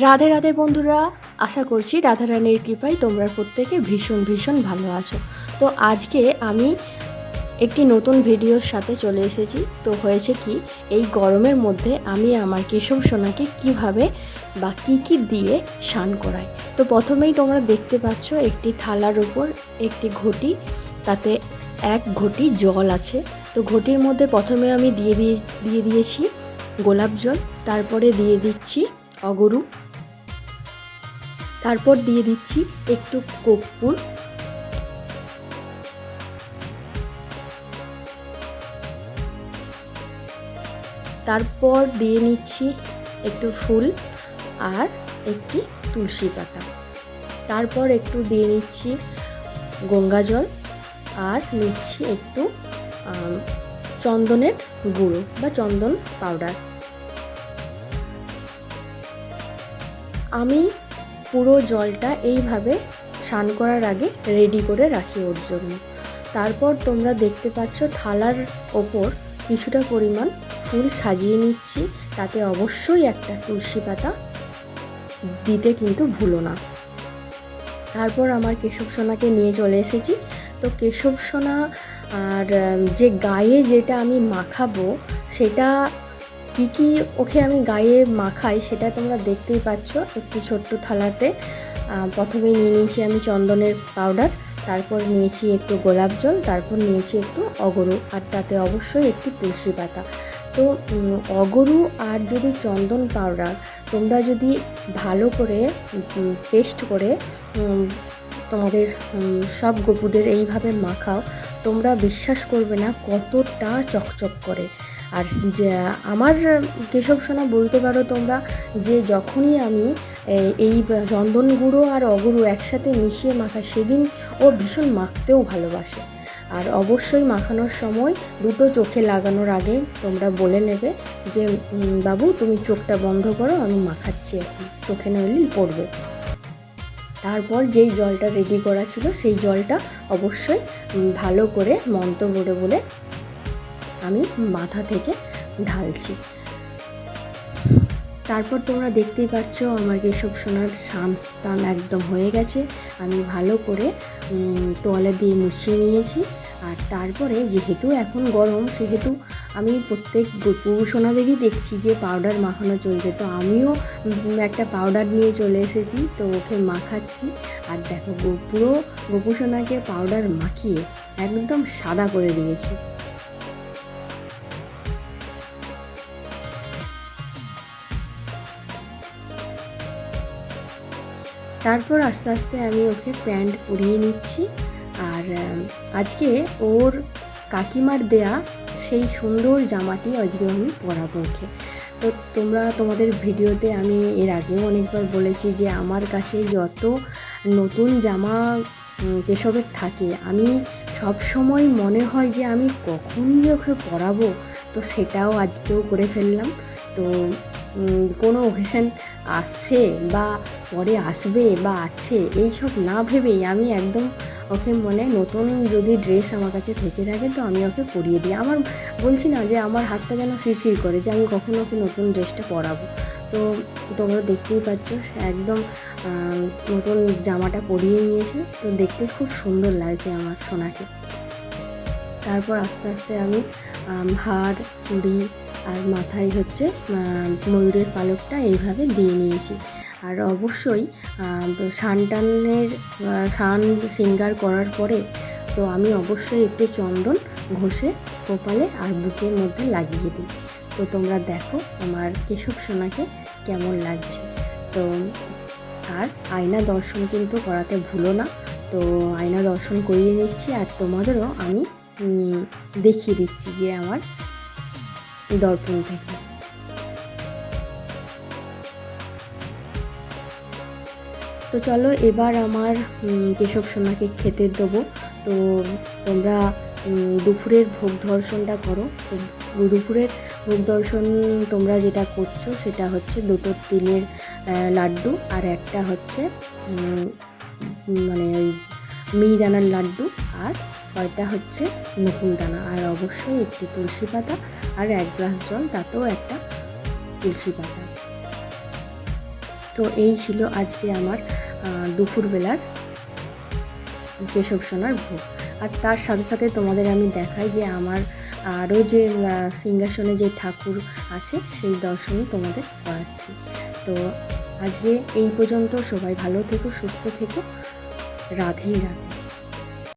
রাধে রাধে বন্ধুরা, আশা করছি রাধারানীর কৃপায় তোমরা প্রত্যেকে ভীষণ ভীষণ ভালো আছো। তো আজকে আমি একটি নতুন ভিডিওর সাথে চলে এসেছি। তো হয়েছে কি, এই গরমের মধ্যে আমি আমার কেশব সোনাকে কীভাবে বা কি কি দিয়ে স্নান করাই। তো প্রথমেই তোমরা দেখতে পাচ্ছ একটি থালার উপর একটি ঘটি, তাতে এক ঘটি জল আছে। তো ঘটির মধ্যে প্রথমে আমি দিয়ে দিয়ে দিয়ে দিয়েছি গোলাপ জল, তারপরে দিয়ে দিচ্ছি অগরু তারপর দিয়ে দিচ্ছি একটু কর্পূর তারপর দিয়ে নিচ্ছি একটু ফুল আর একটি তুলসী পাতা। তারপর একটু দিয়ে নিচ্ছি গঙ্গা জল আর নিচ্ছি একটু চন্দনের গুঁড়ো বা চন্দন পাউডার। আমি পুরো জলটা এইভাবে স্নান করার আগে রেডি করে রাখি ওর জন্য। তারপর তোমরা দেখতে পাচ্ছ থালার ওপর কিছুটা পরিমাণ ফুল সাজিয়ে নিচ্ছি। তাতে অবশ্যই একটা তুলসী পাতা দিতে কিন্তু ভুলো না। তারপর আমার কেশব সোনাকে নিয়ে চলে এসেছি। তো কেশব সোনা আর যে গায়ে যেটা আমি মাখাবো সেটা কী কী ওকে আমি গায়ে মাখাই সেটা তোমরা দেখতেই পাচ্ছ একটি ছোট্ট থালাতে। প্রথমে নিয়ে নিয়েছি আমি চন্দনের পাউডার তারপর নিয়েছি একটু গোলাপ জল, তারপর নিয়েছি একটু অগরু, আর তাতে অবশ্যই একটি তুলসী পাতা। তো অগরু আর যদি চন্দন পাউডার তোমরা যদি ভালো করে পেস্ট করে তোমাদের সব গপুদের এইভাবে মাখাও, তোমরা বিশ্বাস করবে না কতটা চকচক করে। আর যে আমার কেশব সোনা, বলতে পারো তোমরা যে যখনই আমি এই চন্দন গুঁড়ো আর অগুরু একসাথে মিশিয়ে মাখাই সেদিন ও ভীষণ মাখতেও ভালোবাসে। আর অবশ্যই মাখানোর সময় দুটো চোখে লাগানোর আগে তোমরা বলে নেবে যে বাবু, তুমি চোখটা বন্ধ করো, আমি মাখাচ্ছি এখন। চোখে নইলে পড়বে। তারপর যেই জলটা রেডি করা ছিল, সেই জলটা অবশ্যই ভালো করে মন্ত্র বলে বলে আমি মাথা থেকে ঢালছি। তারপর তোমরা দেখতেই পাচ্ছ আমার কেশব সোনার সান টান একদম হয়ে গেছে। আমি ভালো করে তোয়ালে দিয়ে মুছিয়ে নিয়েছি। আর তারপরে যেহেতু এখন গরম, সেহেতু আমি প্রত্যেক সোনাদেরই দেখছি যে পাউডার মাখানো চলছে। তো আমিও একটা পাউডার নিয়ে চলে এসেছি, তো ওকে মাখাচ্ছি। আর দেখো পুরো গোপু সোনাকে পাউডার মাখিয়ে একদম সাদা করে দিয়েছি। তারপর আস্তে আস্তে আমি ওকে প্যান্ট পরিয়ে নিচ্ছি। আর আজকে ওর কাকিমার দেয়া সেই সুন্দর জামাটি আজকে আমি পরাবো ওকে। তো তোমরা তোমাদের ভিডিওতে আমি এর আগেও অনেকবার বলেছি যে আমার কাছে যত নতুন জামা কেশবের থাকে, আমি সব সময় মনে হয় যে আমি কখন যে ওকে পরাবো, তো সেটাও আজকেও করে ফেললাম। তো কোনো ওকেশন আসছে বা পরে আসবে বা আছে এই সব না ভেবেই আমি একদম ওকে মনে নতুন যদি ড্রেস আমার কাছে থেকে থাকে তো আমি ওকে পরিয়ে দিই। আমার বলছি না যে আমার হাতটা যেন শিরশির করে যে আমি কখন ওকে নতুন ড্রেসটা পরাবো। তো তোমরা দেখতেই পাচ্ছ সে একদম নতুন জামাটা পরিয়ে নিয়েছে। তো দেখতে খুব সুন্দর লাগছে আমার সোনাকে। তারপর আস্তে আস্তে আমি আম, হার চুড়ি আর মাথায় হচ্ছে ময়ূরের পালকটা এইভাবে দিয়ে নিয়েছি। আর অবশ্যই আম, সানটানের সান সিঙ্গার করার পরে তো আমি অবশ্যই একটু চন্দন ঘষে কপালে আর বুকের মধ্যে লাগিয়ে দিই। তো তোমরা দেখো আমার কেশব সোনাকে কেমন লাগছে। তো আর আয়না দর্শন কিন্তু করাতে ভুলো না। তো আয়না দর্শন করিয়ে নিচ্ছি আর তোমাদেরও আমি দেখিয়ে দিচ্ছি যে আমার দর্পণ থেকে। তো চলো এবার আমার কেশব সোনাকে খেতে দেবো। তো তোমরা দুপুরের ভোগ দর্শনটা করো। দুপুরের ভোগ দর্শন তোমরা যেটা করছ সেটা হচ্ছে দুটো তিলের লাড্ডু আর একটা হচ্ছে মানে ওই মিহিদানার লাড্ডু আর কয়টা হচ্ছে দানা আর অবশ্যই একটি তুলসী পাতা আর এক গ্লাস জল, তাতেও একটা তুলসী পাতা। তো এই ছিল আজকে আমার দুপুরবেলার কেশব সোনার ভোগ। আর তার সাথে সাথে তোমাদের আমি দেখাই যে আমার আরও যে সিংহাসনে যে ঠাকুর আছে, সেই দর্শনও তোমাদের করাচ্ছি। তো আজকে এই পর্যন্ত সবাই ভালো থেকো, সুস্থ থেকো। রাধেই রাধে